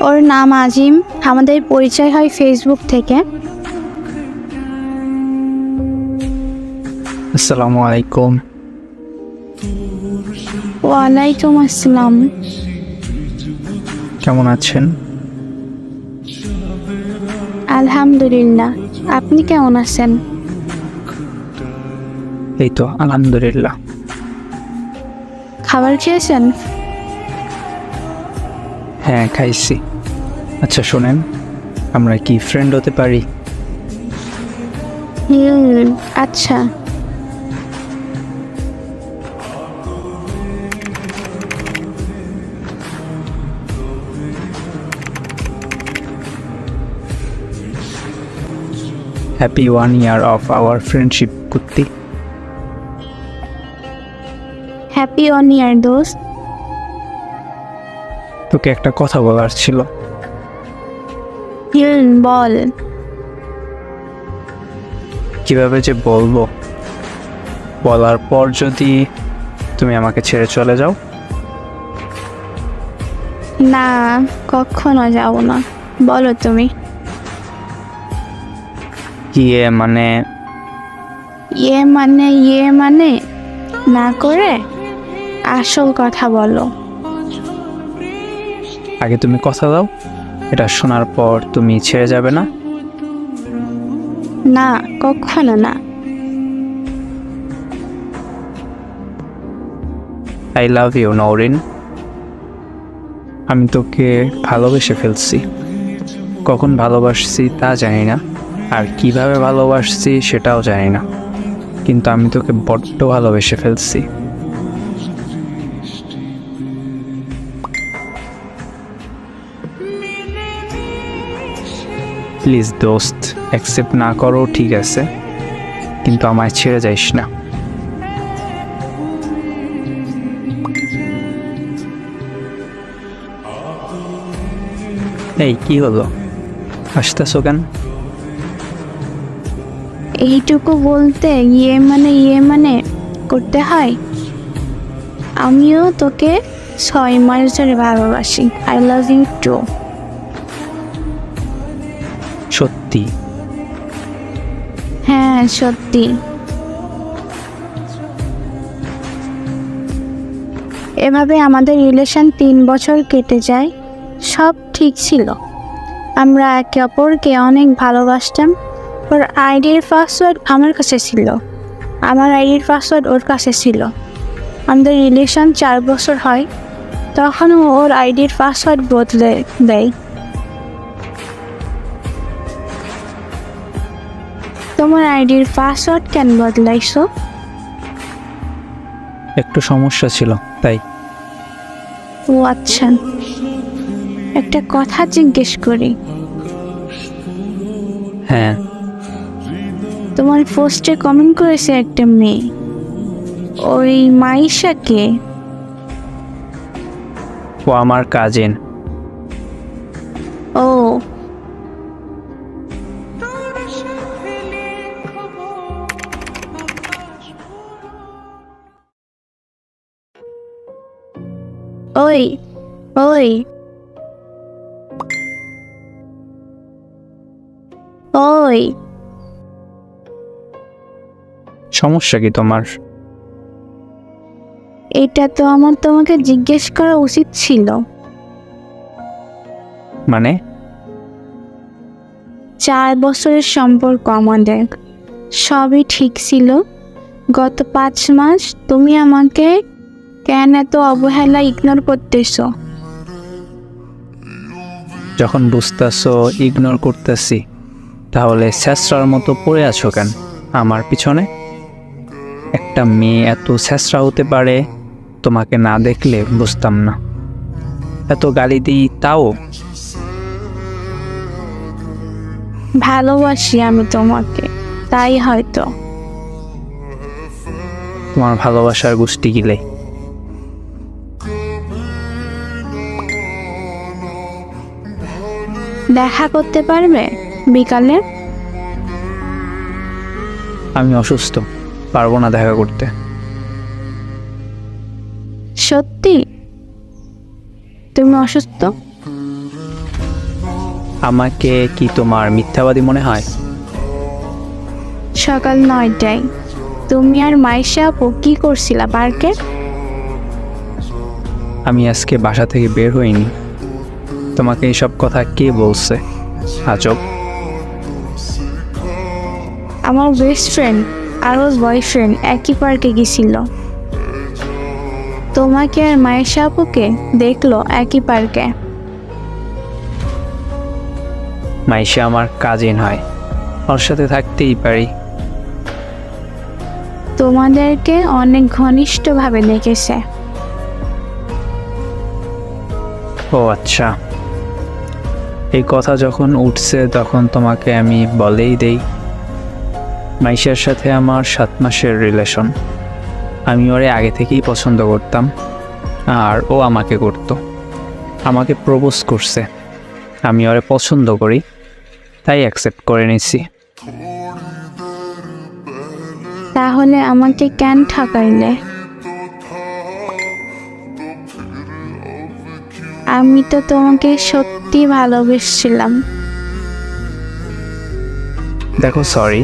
ওর নাম আজিম। আমাদের পরিচয় হয় ফেসবুক থেকে। আসসালামু আলাইকুম। ওয়ালাইকুম আসসালাম। কেমন আছেন? আলহামদুলিল্লাহ। আপনি কেমন আছেন? এই তো আলহামদুলিল্লাহ। খাবার খেয়েছেন? হ্যাঁ খাইছি। আচ্ছা শোনেন আমরা কি ফ্রেন্ড হতে পারি? হুম আচ্ছা। Happy one year of our friendship কুত্তি happy one year দোস্ত। তোকে একটা কথা বলার ছিল। হুম বল। কীভাবে যে বলব? বলার পর যদি তুমি আমাকে ছেড়ে চলে যাও? না কখনো যাব না। বলো তুমি। ইয়ে মানে? ইয়ে মানে ইয়ে মানে? না করে আসল কথা বলো। আগে তুমি কথা দাও এটা শোনার পর তুমি ছেড়ে যাবে না? না কখনো না। আই লাভ ইউ নওরিন আমি তোকে ভালোবেসে ফেলছি। কখন ভালোবাসছি তা জানি না আর কীভাবে ভালোবাসছি সেটাও জানি না। কিন্তু আমি তোকে বড্ড ভালোবেসে ফেলছি। প্লিজ দোস্ত অ্যাকসেপ্ট না করো, ঠিক আছে? কিন্তু আমায় ছেড়ে যাইস না। এই, কি হলো? হাসতেছো কেন? এইটুকু বলতে ইয়ে মানে ইয়ে মানে করতে হয়। আমিও তোকে ছয় মাস ধরে ভালোবাসি। আই লাভ ইউ টু সত্যি? হ্যাঁ সত্যি। এভাবে আমাদের রিলেশন তিন বছর কেটে যায়, সব ঠিক ছিল। আমরা একে অপরকে অনেক ভালোবাসতাম, ওর আইডির পাসওয়ার্ড আমার কাছে ছিল। আমার আইডির পাসওয়ার্ড ওর কাছে ছিল। আমাদের রিলেশন চার বছর হয়, তখন ওর আইডির পাসওয়ার্ড বদলে দেয়। তোমার আইডির পাসওয়ার্ড কেন বদলাইছো? একটু সমস্যা ছিল তাই। ও আচ্ছা। একটা কথা জিজ্ঞেস করি। হ্যাঁ। তোমার পোস্টে কমেন্ট করেছে একটা মেয়ে। ওই মাইশাকে ও আমার কাজিন ও। ওই ওই। ওই। সমস্যা কি তোমার? এটা তো আমার তোমাকে জিজ্ঞেস করা উচিত ছিল। মানে? চার বছরের সম্পর্ক আমাদের। সবই ঠিক ছিল। গত পাঁচ মাস তুমি আমাকে কেন এত অবহেলা ইগনোর করতেছো? যখন বুঝতেছো ইগনোর করতেছি তাহলে ছেঁচড়ার মতো পড়ে আছো কেন আমার পিছনে? একটা মেয়ে এত ছেঁচড়া হতে পারে তোমাকে না দেখলে বুঝতাম না। এত গালি দিই তাও? ভালোবাসি আমি তোমাকে তাই হয়তো। তোমার ভালোবাসার গোষ্ঠী গিলে। দেখা করতে পারবে বিকালে? আমি অসুস্থ পারব না দেখা করতে। সত্যি? তুমি অসুস্থ? আমাকে কি তোমার মিথ্যাবাদী মনে হয়? সকাল নয়টায়। তুমি আর মাইশা আপু কি করছিলা পার্কে? আমি আজকে বাসা থেকে বের হইনি। তোমাকে এইসব কথা কে বলছে? আজব। আমার বেস্ট ফ্রেন্ড আর ওর বয়ফ্রেন্ড একই পার্কে গেছিল। তোমাকে আর মায়ের সাপুকে দেখল একই পার্কে মাইশা আমার কাজিন হয়। ওর সাথে থাকতেই পারি। তোমাদেরকে অনেক ঘনিষ্ঠভাবে দেখেছে। ও আচ্ছা। এই কথা যখন উঠছে, তখন তোমাকে আমি বলেই দেই, মাইশার সাথে আমার সাত মাসের রিলেশন আমি ওরে আগে থেকেই পছন্দ করতাম, আর ও আমাকে করতো। আমাকে প্রপোজ করছে। আমি ওরে পছন্দ করি, তাই অ্যাকসেপ্ট করে নিছি। তাহলে আমাকে কেন ঠকাইলে? আমি তো তোমাকে সত্যি ভালোবেসেছিলাম। দেখো সরি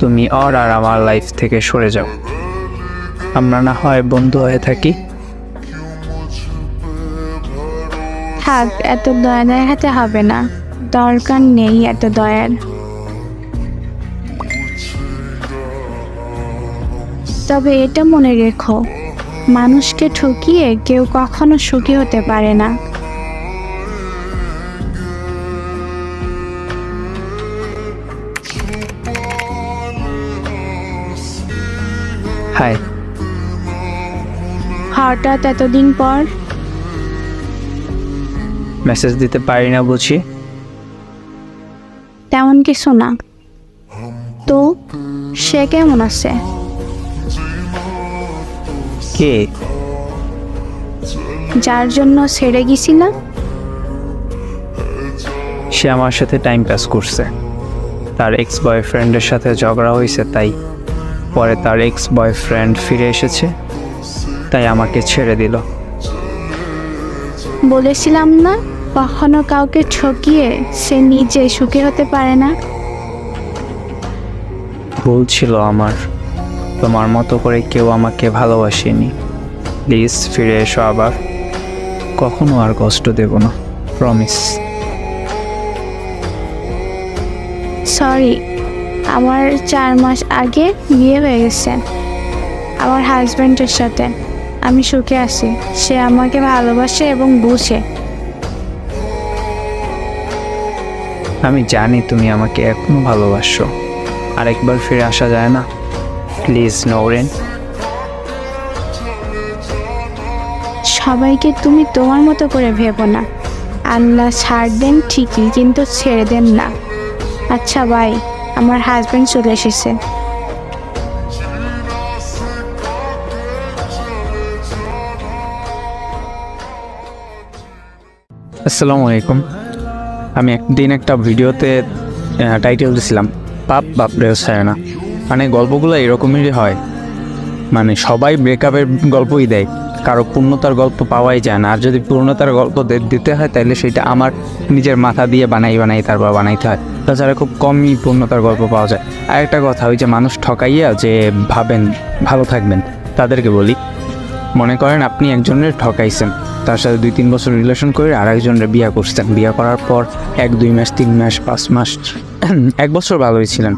তুমি ওর আর আমার লাইফ থেকে সরে যাও। আমরা না হয় বন্ধু হয়ে থাকি। থাক এত দয়া দেখাতে হবে না। দরকার নেই এত দয়ার। তবে এটা মনে রেখো মানুষকে ঠকিয়ে কেউ কখনো সুখী হতে পারে না। হাই হঠাৎ এতদিন পর? মেসেজ দিতে পারি না বুঝি। তেমন কিছু না। তো সে কেমন আছে? কে? যার জন্য ছেড়ে গেছিলাম? সে আমার সাথে টাইম পাস করছে। তার এক্স বয়ফ্রেন্ডের সাথে ঝগড়া হয়েছে তাই পরে তার এক্স বয়ফ্রেন্ড ফিরে এসেছে তাই আমাকে ছেড়ে দিল। বলেছিলাম না কখনো কাউকে ঠকিয়ে সে নিজে সুখী হতে পারে না? ভুল ছিল আমার। তোমার মতো করে কেউ আমাকে ভালোবাসেনি। প্লিজ ফিরে এসো আবার। কখনো আর কষ্ট দেব না প্রমিস। সরি আমার চার মাস আগে বিয়ে হয়ে গেছে। আমার হাজব্যান্ডের সাথে। আমি সুখে আছি। সে আমাকে ভালোবাসে এবং বুঝে। আমি জানি তুমি আমাকে এখনও ভালোবাসো। আরেকবার ফিরে আসা যায় না। প্লিজ নৌরেন। সবাইকে তুমি তোমার মতো করে ভেবো না। আল্লাহ ছাড় দেন ঠিকই কিন্তু ছেড়ে দেন না। আচ্ছা ভাই আমার হাজব্যান্ড চলে এসেছে। আসসালামু আলাইকুম। আমি একদিন একটা ভিডিওতে টাইটেল দিছিলাম পাপ বাপ রেও না মানে গল্পগুলো এরকমই হয়। মানে সবাই ব্রেকআপের গল্পই দেয়। কারও পূর্ণতার গল্প পাওয়াই যায় না। আর যদি পূর্ণতার গল্প দিতে হয় তাহলে সেটা আমার নিজের মাথা দিয়ে বানাই বানাই, তারপর বানাইতে হয়। তাছাড়া খুব কমই পূর্ণতার গল্প পাওয়া যায়। আর একটা কথা, ওই যে মানুষ ঠকাইয়া যে ভাবেন, ভালো থাকবেন, তাদেরকে বলি। মনে করেন আপনি একজনের ঠকাইছেন, তার সাথে দুই তিন বছর রিলেশন করে আর একজনের বিয়ে করছেন। বিয়ে করার পর এক, দুই মাস, তিন মাস, পাঁচ মাস, এক বছর ভালোই ছিলেন।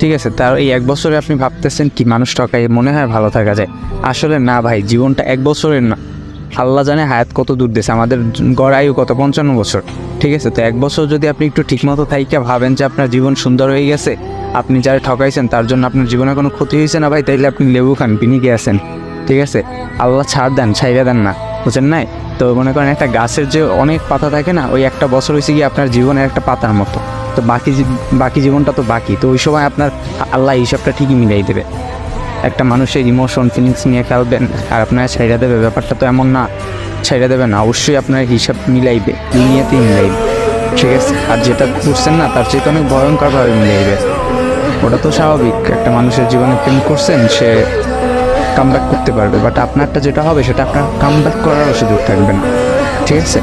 ঠিক আছে তার এই এক বছরে আপনি ভাবতেছেন কি মানুষ ঠকাই মনে হয় ভালো থাকা যায়। আসলে না ভাই, জীবনটা এক বছরের না। আল্লাহ জানে হায়াত কত দূর দেশে আমাদের গড় আয়ু কত, পঞ্চান্ন বছর। ঠিক আছে, তো এক বছর যদি আপনি একটু ঠিকমতো থাইকা ভাবেন যে আপনার জীবন সুন্দর হয়ে গেছে, আপনি যারা ঠকাইছেন তার জন্য আপনার জীবনে কোনো ক্ষতি হয়েছে না ভাই, তাইলে আপনি লেবু খান, পিনিকে আছেন। ঠিক আছে, আল্লাহ ছাড় দেন ছাইরা দেন না। বুঝছেন নাই? তো মনে করেন একটা গাছের যে অনেক পাতা থাকে না, ওই একটা বছর হয়েছে গিয়ে আপনার জীবনের একটা পাতার মতো। তো বাকি বাকি জীবনটা তো বাকি। তো ওই সময় আপনার আল্লাহ হিসাবটা ঠিকই মিলাই দেবে। একটা মানুষের ইমোশন ফিলিংস নিয়ে খেলবেন আর আপনার ছাইরা দেবে। ব্যাপারটা তো এমন না। ছাইরা দেবে না। অবশ্যই আপনার হিসাব মিলাইবে। দুনিয়াতেই মিলাইবে। ঠিক আছে? আর যেটা করছেন না, তার চেয়ে তো অনেক ভয়ঙ্করভাবে মিলাইবে। ওটা তো স্বাভাবিক। একটা মানুষের জীবনে প্রেম করছেন, সে কামব্যাক করতে পারবে। বাট আপনারটা যেটা হবে, সেটা আপনার কামব্যাক করারও সুযোগ থাকবে না। ঠিক আছে?